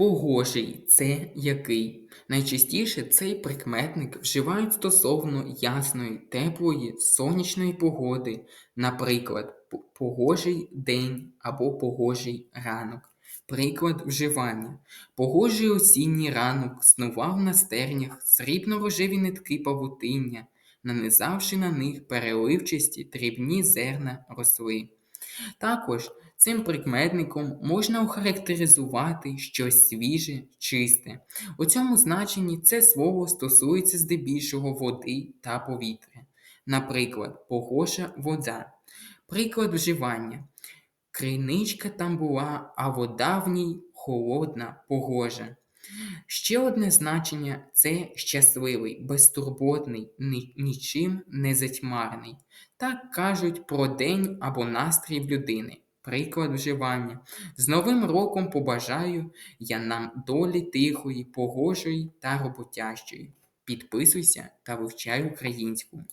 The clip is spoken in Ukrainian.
Погожий це який? Найчастіше цей прикметник вживають стосовно ясної, теплої, сонячної погоди, наприклад, погожий день або погожий ранок. Приклад вживання. Погожий осінній ранок снував на стернях срібно-рожеві нитки павутиння, нанизавши на них переливчасті дрібні зерна росли. Також цим прикметником можна охарактеризувати щось свіже, чисте. У цьому значенні це слово стосується здебільшого води та повітря. Наприклад, погожа вода. Приклад вживання. Криничка там була, а вода в ній холодна, погожа. Ще одне значення це щасливий, безтурботний, нічим не затьмарений. Так кажуть про день або настрій людини. Приклад вживання. З Новим роком побажаю я нам долі тихої, погожої та роботящої. Підписуйся та вивчай українську.